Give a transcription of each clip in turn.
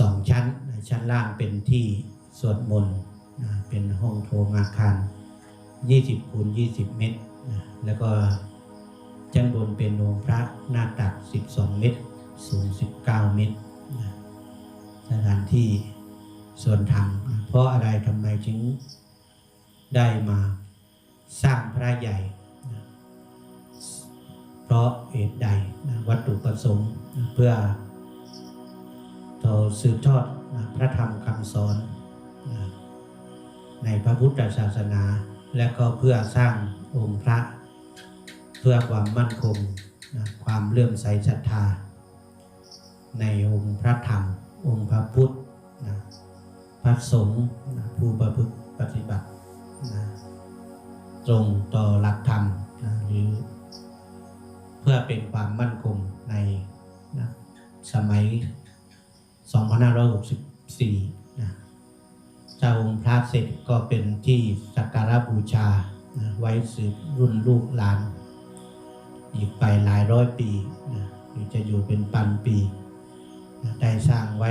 สองชั้น ชั้นล่างเป็นที่สวดมนต์นะเป็นห้องโถงอาคาร 20คูณ20 เมตรนะแล้วก็ชั้นบนเป็นองค์พระหน้าตัก 12 เมตร สูง 19 เมตรนะสถานที่ส่วนธรรมนะเพราะอะไรทำไมจึงได้มาสร้างพระใหญ่นะเพราะเหตุใดนะวัตถุประสงค์นะเพื่อ ต่อสืบทอดพระธรรมคำสอนในพระพุทธศาสนา และก็เพื่อสร้างองค์พระ เพื่อความมั่นคงความเลื่อมใสศรัทธา ในองค์พระธรรม องค์พระพุทธพระสงฆ์ผู้ประพฤติปฏิบัติตรงต่อหลักธรรมหรือเพื่อเป็นความมั่นคงในสมัย 2564นะเจ้าองค์พระเสร็จก็เป็นที่สักการะบูชานะไว้สืบรุ่นลูกหลาน อีกไปหลายร้อยปีนะหรือจะอยู่เป็นพันปีนะได้สร้างไว้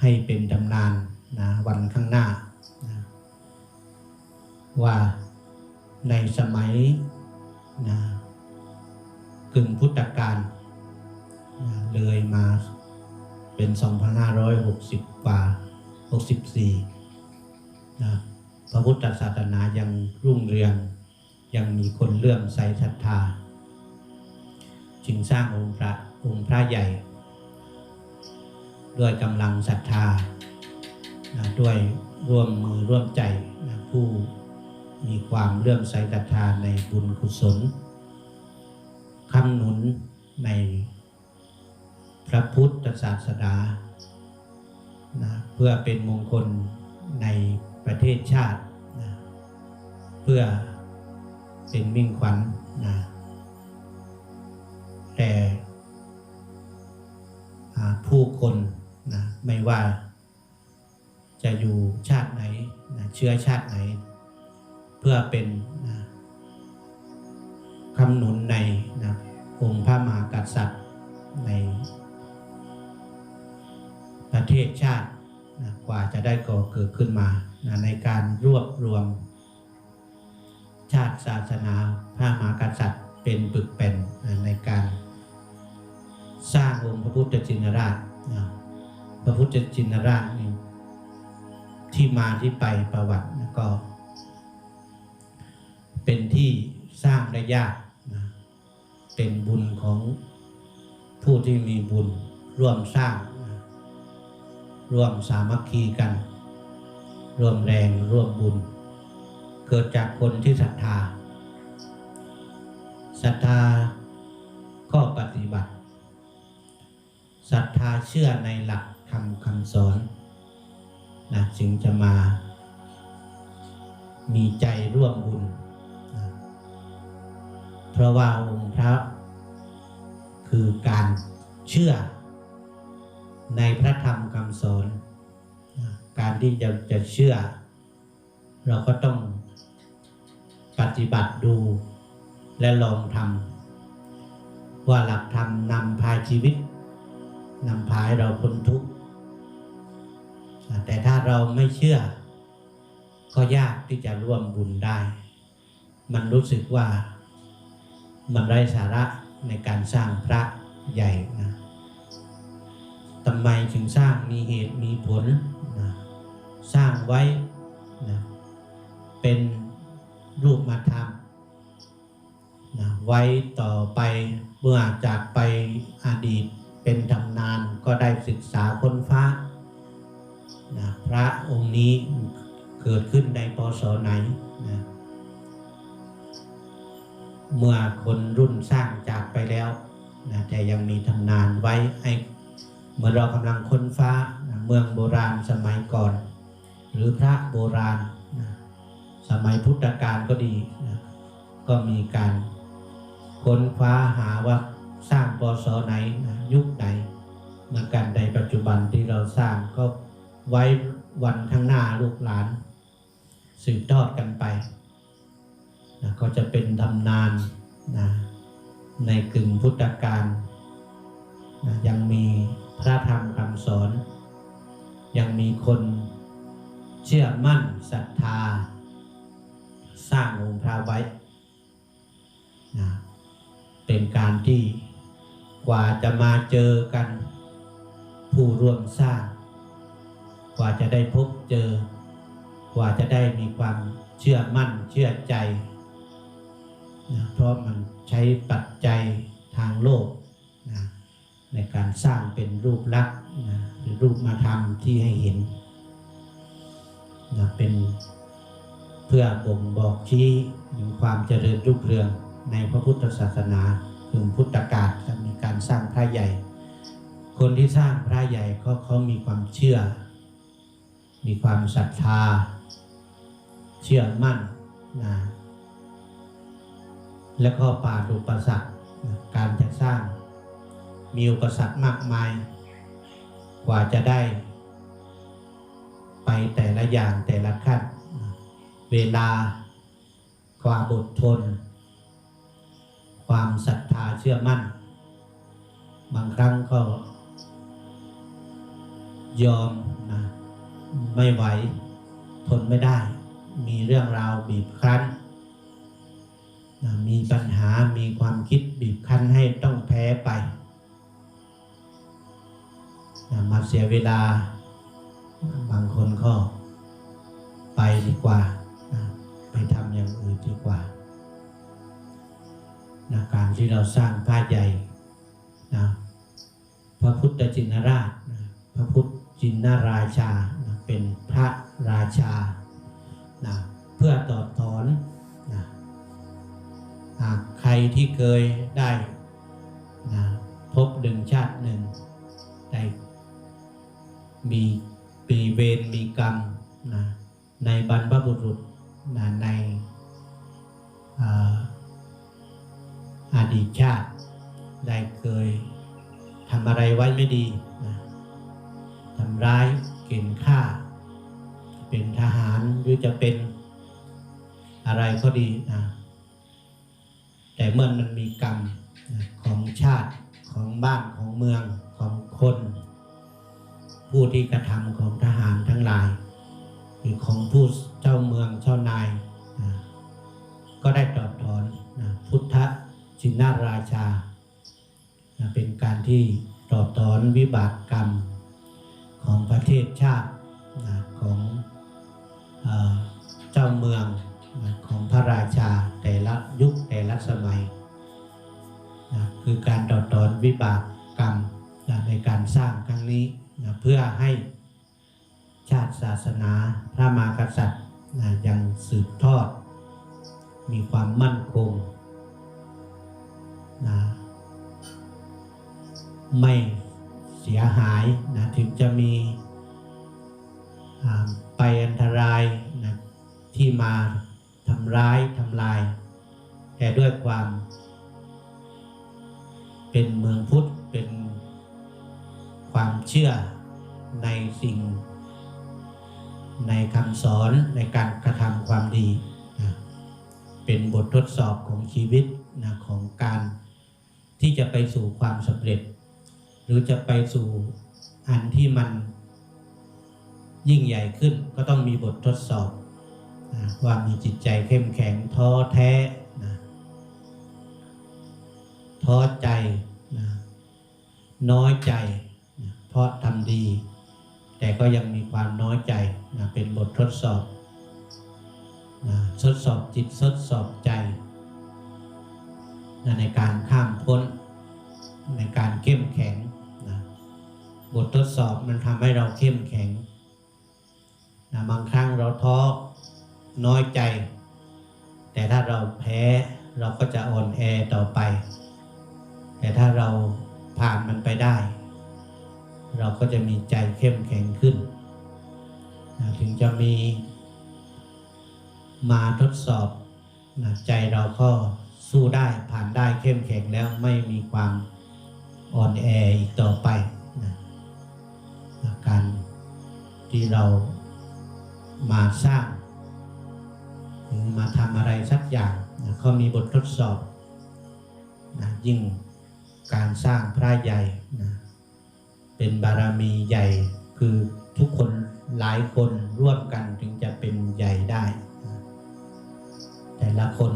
ให้เป็นตำนานนะวันข้างหน้านะว่าในสมัยนะกึ่งพุทธกาลนะเลยมา เป็น 2,560 กว่า 64นะพระพุทธศาสนายังรุ่งเรือง ยังมีคนเลื่อมใสศรัทธา จึงสร้างองค์พระองค์พระใหญ่ ด้วยกำลังศรัทธานะด้วยร่วมมือร่วมใจนะผู้มีความเลื่อมใสศรัทธาในบุญกุศลคำหนุนใน พระพุทธศาสนานะเพื่อเป็นมงคลในประเทศชาตินะเพื่อเป็นมิ่งขวัญนะแต่ผู้คนนะไม่ว่าจะอยู่ชาติไหนนะเชื้อชาติไหน เพื่อเป็นนะคำหนุนในนะองค์พระมหากษัตริย์ใน ประเทศชาตินะกว่าจะได้ก่อเกิดขึ้นมานะในการรวบรวม ชาติศาสนาพระมหากษัตริย์เป็นปึกเป็นนะในการ สร้างองค์พระพุทธจินราชนะพระพุทธจินราชนี่ที่มาที่ไปประวัติก็ เป็นที่สร้างได้ยากนะเป็นบุญของผู้ที่มีบุญร่วมสร้าง ร่วมสามัคคีกัน ร่วมแรงร่วมบุญ เกิดจากคนที่ศรัทธาศรัทธาก็ปฏิบัติศรัทธาเชื่อในหลักธรรมคำสอนนะจึงจะมา มีใจร่วมบุญนะเพราะว่าองค์พระคือการเชื่อ ในพระธรรมคำสอน การที่จะจะเชื่อ เราก็ต้องปฏิบัติดูและลองทำว่าหลักธรรมนำพาชีวิตนำพาให้เราพ้นทุกข์แต่ถ้าเราไม่เชื่อ ก็ยากที่จะร่วมบุญได้ มันรู้สึกว่ามันไร้สาระในการสร้างพระใหญ่นะ ทำไมถึงสร้างมีเหตุมีผลนะสร้างไว้นะเป็นรูปธรรมนะไว้ต่อไปเมื่อจากไปอดีตเป็นตำนานก็ได้ศึกษาค้นฟ้านะพระองค์นี้เกิดขึ้นในปศไหนนะเมื่อคนรุ่นสร้างจากไปแล้วนะแต่ยังมีตำนานไว้ให้ เมื่อเรากำลังค้นฟ้าเมืองโบราณสมัยก่อน หรือพระโบราณ สมัยพุทธกาลก็ดี ก็มีการค้นคว้าหาว่าสร้างปศไหนยุคไหนเมือนกันในปัจจุบันที่เราสร้างก็ไว้วันข้างหน้าลูกหลาน สืบทอดกันไปนะก็จะเป็นตำนานนะในกึ่งพุทธกาลนะยังมี พระธรรมคำสอน ยังมีคนเชื่อมั่นศรัทธา สร้างองค์พระไว้นะเป็นการที่กว่าจะมาเจอกันผู้ร่วมสร้าง กว่าจะได้พบเจอ กว่าจะได้มีความเชื่อมั่นเชื่อใจนะเพราะมันใช้ปัจจัยทางโลกนะ ในการสร้างเป็นรูปลักษณ์นะหรือรูปมาทำที่ให้เห็นนะเป็นเพื่อบ่งบอกชี้ถึงความเจริญรุ่งเรืองในพระพุทธศาสนาถึงพุทธกาลจะมีการสร้างพระใหญ่ คนที่สร้างพระใหญ่ก็เขามีความเชื่อ มีความศรัทธา เชื่อมั่นนะและก็ปราดุปสรรคการจะสร้าง มีอุปสรรคมากมาย กว่าจะได้ ไปแต่ละอย่างแต่ละขั้น เวลา ความอดทน ความศรัทธาเชื่อมั่น บางครั้งก็ ยอมนะไม่ไหว ทนไม่ได้ มีเรื่องราวบีบคั้นนะมีปัญหา มีความคิดบีบคั้นให้ต้องแพ้ไป มาเสียเวลา บางคนก็ไปดีกว่า ไปทำอย่างอื่นดีกว่านะการที่เราสร้างพระใหญ่นะพระพุทธจินราชนะพระพุทธจินนราชานะเป็นพระราชานะเพื่อตอถอนนะหากใครที่เคยได้นะพบหนึ่งชาติหนึ่ง มีปีเวรมีกรรมนะในบรรพบุรุษนะในอาดีตชาติ ได้เคยทำอะไรไว้ไม่ดีนะทำร้ายเก่งฆ่า เป็นทหารหรือจะเป็นอะไรก็ดีนะแต่เมื่อมันมีกรรมนะของชาติของบ้านของเมืองของคน ผู้ที่กระทำของทหารทั้งหลายหรือของผู้เจ้าเมืองเจ้านายนะก็ได้ตอดถอนนะพุทธจินนาราชานะเป็นการที่ตอดถอนวิบากกรรมของประเทศชาตินะของเจ้าเมืองนะของพระราชาแต่ละยุคแต่ละสมัยนะคือการตอดถอนวิบากกรรมนะในการสร้างครั้งนี้ นะเพื่อให้ชาติศาสนาพระมหากษัตริย์นะยังสืบทอด มีความมั่นคงนะไม่เสียหายนะถึงจะมีไปอันตรายนะที่มาทำร้ายทำลาย แต่ด้วยความเป็นเมืองพุทธเป็น ความเชื่อในสิ่ง ในคำสอนในการกระทำความดีนะเป็นบททดสอบของชีวิตนะของการที่จะไปสู่ความสำเร็จ หรือจะไปสู่อันที่มันยิ่งใหญ่ขึ้นก็ต้องมีบททดสอบนะว่ามีจิตใจเข้มแข็งท้อแท้นะท้อใจนะน้อยใจ ราะทำดี แต่ก็ยังมีความน้อยใจนะเป็นบททดสอบนะทดสอบจิตทดสอบใจนะในการข้ามพ้น ในการเข้มแข็งนะบททดสอบมันทำให้เราเข้มแข็งนะบางครั้งเราท้อน้อยใจ แต่ถ้าเราแพ้เราก็จะอ่อนแอต่อไป แต่ถ้าเราผ่านมันไปได้ เราก็จะมีใจเข้มแข็งขึ้น ถึงจะมีมาทดสอบนะใจเราก็สู้ได้ผ่านได้เข้มแข็งแล้วไม่มีความอ่อนแออีกต่อไปนะการที่เรามาสร้างหรือมาทำอะไรสักอย่างนะเขามีบททดสอบนะยิ่งการสร้างพระใหญ่นะ เป็นบารมีใหญ่ คือทุกคนหลายคนร่วมกันถึงจะเป็นใหญ่ได้ แต่ละคน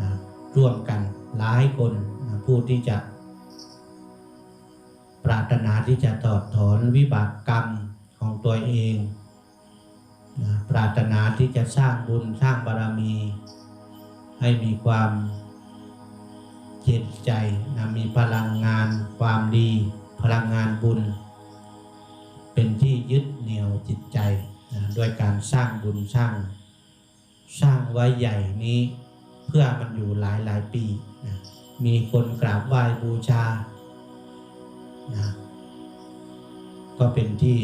นะร่วมกันหลายคนนะผู้ที่จะ ปรารถนาที่จะถอดถอนวิบากกรรมของตัวเองนะปรารถนาที่จะสร้างบุญสร้างบารมี ให้มีความเจตใจนะมีพลังงานความดี พลังงานบุญ เป็นที่ยึดเหนี่ยวจิตใจนะด้วยการสร้างบุญสร้าง สร้างไว้ใหญ่นี้ เพื่อมันอยู่หลายหลายปีนะมีคนกราบไหว้บูชานะก็เป็นที่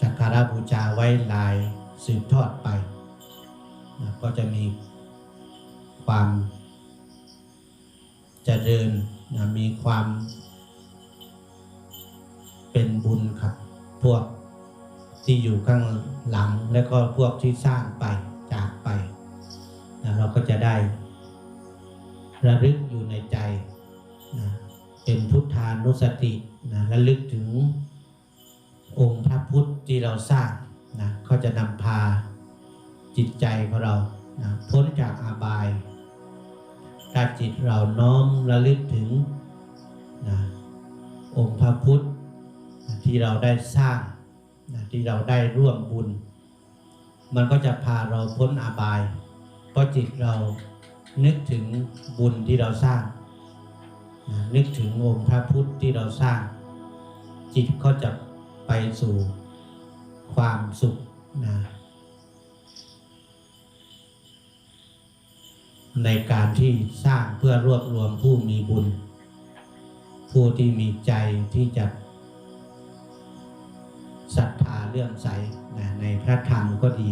สักการะบูชาไว้หลายสืบทอดไปนะก็จะมีความเจริญนะมีความ เป็นบุญครับ พวกที่อยู่ข้างหลังและก็พวกที่สร้างไปจากไปนะเราก็จะได้ระลึกอยู่ในใจนะเป็นพุทธานุสตินะระลึกถึงองค์พระพุทธที่เราสร้างนะก็จะนำพาจิตใจของเรานะพ้นจากอาบายถ้าจิตเราน้อมระลึกถึงนะองค์พระพุทธ ที่เราได้สร้างนะที่เราได้ร่วมบุญ มันก็จะพาเราพ้นอาบาย เพราะจิตเรานึกถึงบุญที่เราสร้างนะนึกถึงองค์พระพุทธที่เราสร้าง จิตก็จะไปสู่ความสุขนะในการที่สร้างเพื่อรวบรวมผู้มีบุญ ผู้ที่มีใจที่จะ ศรัทธาเลื่อมใสนะในพระธรรมก็ดี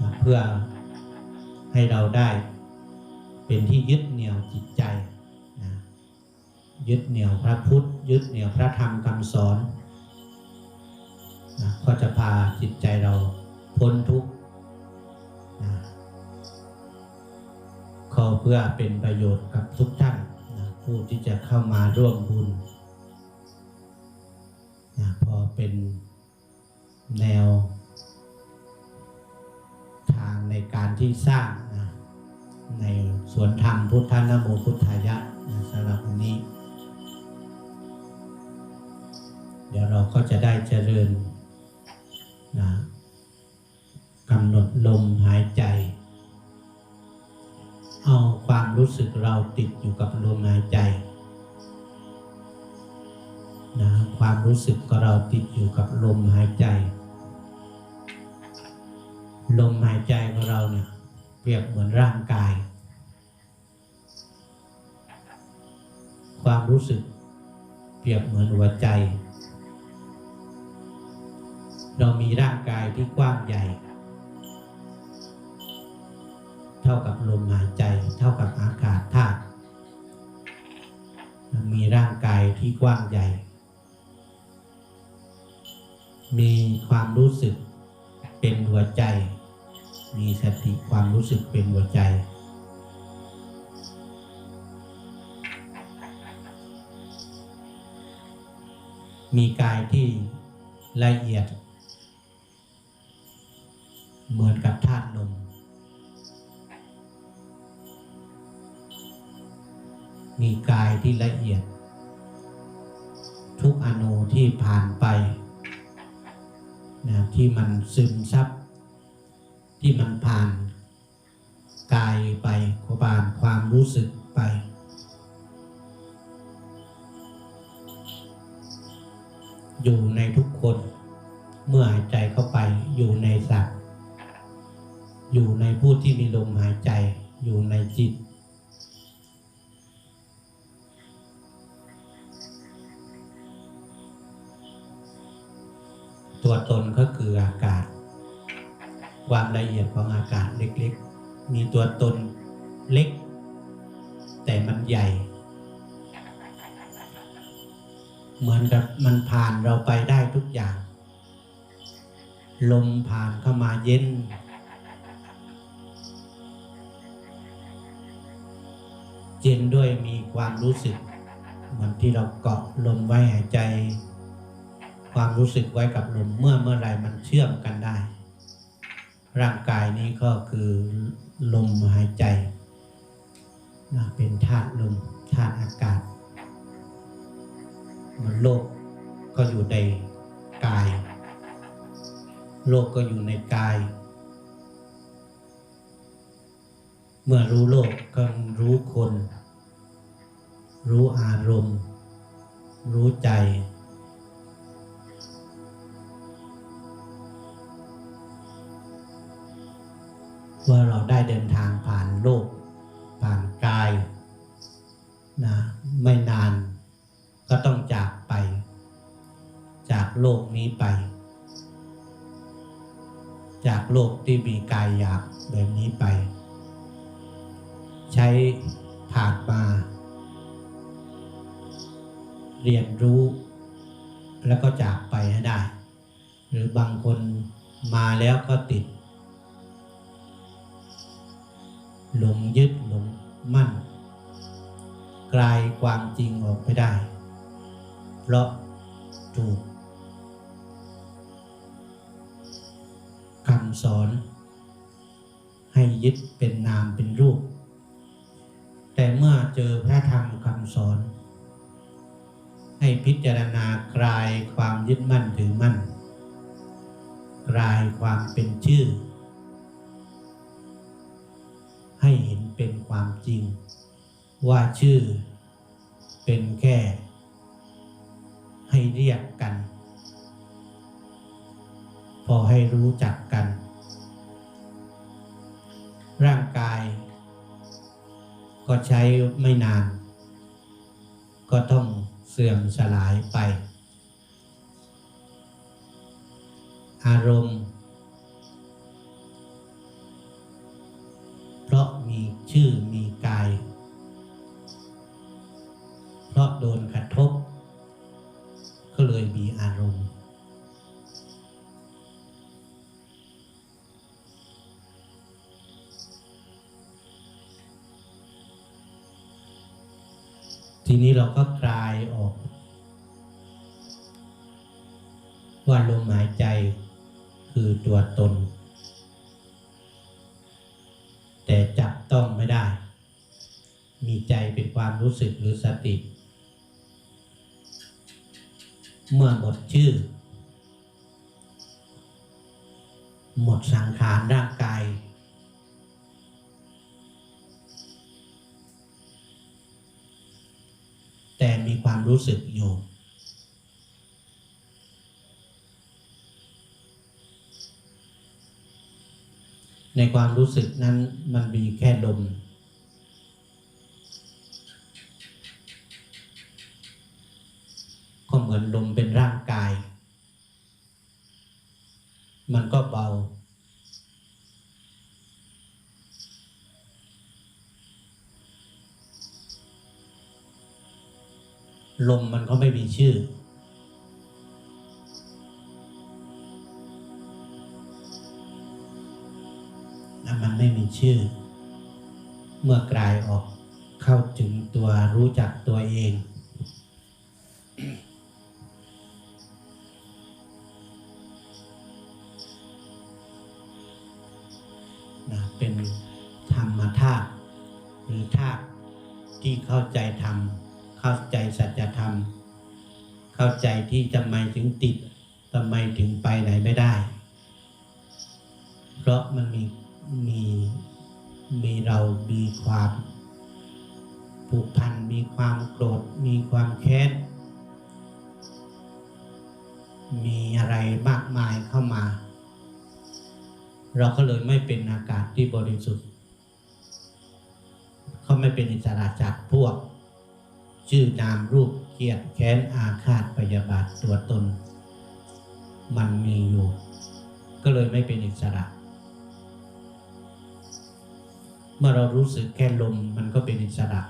นะเพื่อให้เราได้เป็นที่ยึดเหนี่ยวจิตใจนะยึดเหนี่ยวพระพุทธ ยึดเหนี่ยวพระธรรมคำสอนนะก็จะพาจิตใจเราพ้นทุกข์นะขอเพื่อเป็นประโยชน์กับทุกท่านนะผู้ที่จะเข้ามาร่วมบุญ นะพอเป็นแนว ทางในการที่สร้างนะในสวนธรรมพุทธนโมพุทธายะนะสำหรับวันนี้ เดี๋ยวเราก็จะได้เจริญนะกำหนดลมหายใจ เอาความรู้สึกเราติดอยู่กับลมหายใจ ความรู้สึกของเราติดอยู่กับลมหายใจ ลมหายใจของเราเนี่ยเปรียบเหมือนร่างกาย ความรู้สึกเปรียบเหมือนหัวใจ เรามีร่างกายที่กว้างใหญ่ เท่ากับลมหายใจ เท่ากับอากาศธาตุมีร่างกายที่กว้างใหญ่ มีความรู้สึกเป็นหัวใจ มีสติความรู้สึกเป็นหัวใจ มีกายที่ละเอียด เหมือนกับธาตุลมมีกายที่ละเอียด ทุกอนูที่ผ่านไป นะที่มันซึมซับ ที่มันผ่านกายไปผ่านความรู้สึกไป อยู่ในทุกคนเมื่อหายใจเข้าไปอยู่ในสัตว์ อยู่ในผู้ที่มีลมหายใจอยู่ในจิต ตัวตนก็คืออากาศ ความละเอียดของอากาศเล็กๆ มีตัวตนเล็ก แต่มันใหญ่ เหมือนกับมันผ่านเราไปได้ทุกอย่าง ลมผ่านเข้ามาเย็น เย็นด้วยมีความรู้สึกเหมือนที่เราเกาะลมไว้หายใจ ความรู้สึกไว้กับลมเมื่อเมื่อไรมันเชื่อมกันได้ ร่างกายนี้ก็คือลมหายใจนะเป็นธาตุลมธาตุอากาศ มันโลกก็อยู่ในกาย โลกก็อยู่ในกาย เมื่อรู้โลกก็รู้คน รู้อารมณ์ รู้ใจ ว่าเราได้เดินทางผ่านโลก ผ่านกายนะไม่นานก็ต้องจากไป จากโลกนี้ไป จากโลกที่มีกายหยาบแบบนี้ไป ใช้ผ่านมา เรียนรู้แล้วก็จาก ความจริงออกไปได้ เพราะถูกคำสอน ให้ยึดเป็นนามเป็นรูป แต่เมื่อเจอพระธรรมคำสอน ให้พิจารณากลายความยึดมั่นถือมั่นกลายความเป็นชื่อ ให้เห็นเป็นความจริง ว่าชื่อ เป็นแค่ ให้เรียกกัน พอให้รู้จักกัน ร่างกาย ก็ใช้ไม่นาน ก็ต้องเสื่อมสลายไป อารมณ์ เพราะมีชื่อ ก็กลายออก ว่าลมหายใจคือตัวตน แต่จับต้องไม่ได้ มีใจเป็นความรู้สึกหรือสติ เมื่อหมดชื่อ หมดสังขารร่างกาย แต่มีความรู้สึกอยู่ ในความรู้สึกนั้นมันมีแค่ลมก็เหมือนลมเป็นร่างกาย มันก็เบา ลมมันก็ไม่มีชื่อและมันไม่มีชื่อ เมื่อกลายออกเข้าถึงตัวรู้จักตัวเองนะเป็นธรรมธาตุหรือธาตุที่เข้าใจธรรม เข้าใจสัจธรรม เข้าใจที่ทำไมถึงติดทำไมถึงไปไหนไม่ได้ เพราะมันมีมีมีเรามีความผูกพันมีความโกรธ มีความแค้น มีอะไรมากมายเข้ามา เราก็เลยไม่เป็นอากาศที่บริสุทธิ์ เขาไม่เป็นอิสระจากพวก ชื่อนามรูปเกียดแค้นอาฆาตพยาบาทตัวตน มันมีอยู่ ก็เลยไม่เป็นอิสระ เมื่อเรารู้สึกแค่ลมมันก็เป็นอิสระ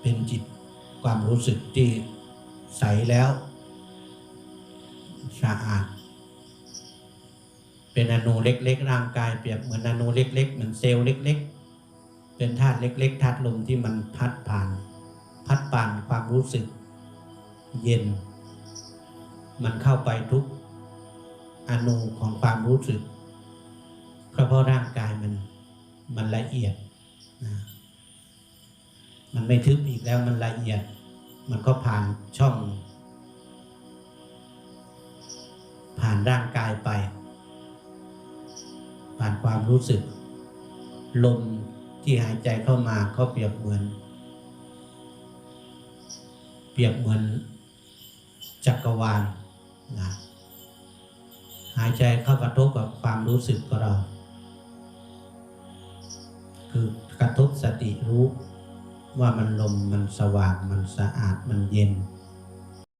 เป็นจิตความรู้สึกที่ใสแล้วสะอาด เป็นอนูเล็ก ๆ ร่างกายเปรียบเหมือนอนูเล็ก ๆ เหมือนเซลล์เล็ก ๆ เป็นธาตุเล็ก ๆธาตุลมที่มันพัดผ่าน พัดผ่านความรู้สึก เย็น มันเข้าไปทุกอนูของความรู้สึกเพราะเพราะร่างกายมันมันละเอียดนะมันไม่ทึบอีกแล้วมันละเอียด มันก็ผ่านช่อง ผ่านร่างกายไป ผ่านความรู้สึก ลมที่หายใจเข้ามาก็เปรียบเหมือน เปรียบเหมือนจักรวาลนะหายใจเข้ากระทบกับความรู้สึกของเรา คือกระทบสติรู้ว่ามันลมมันสว่างมันสะอาดมันเย็น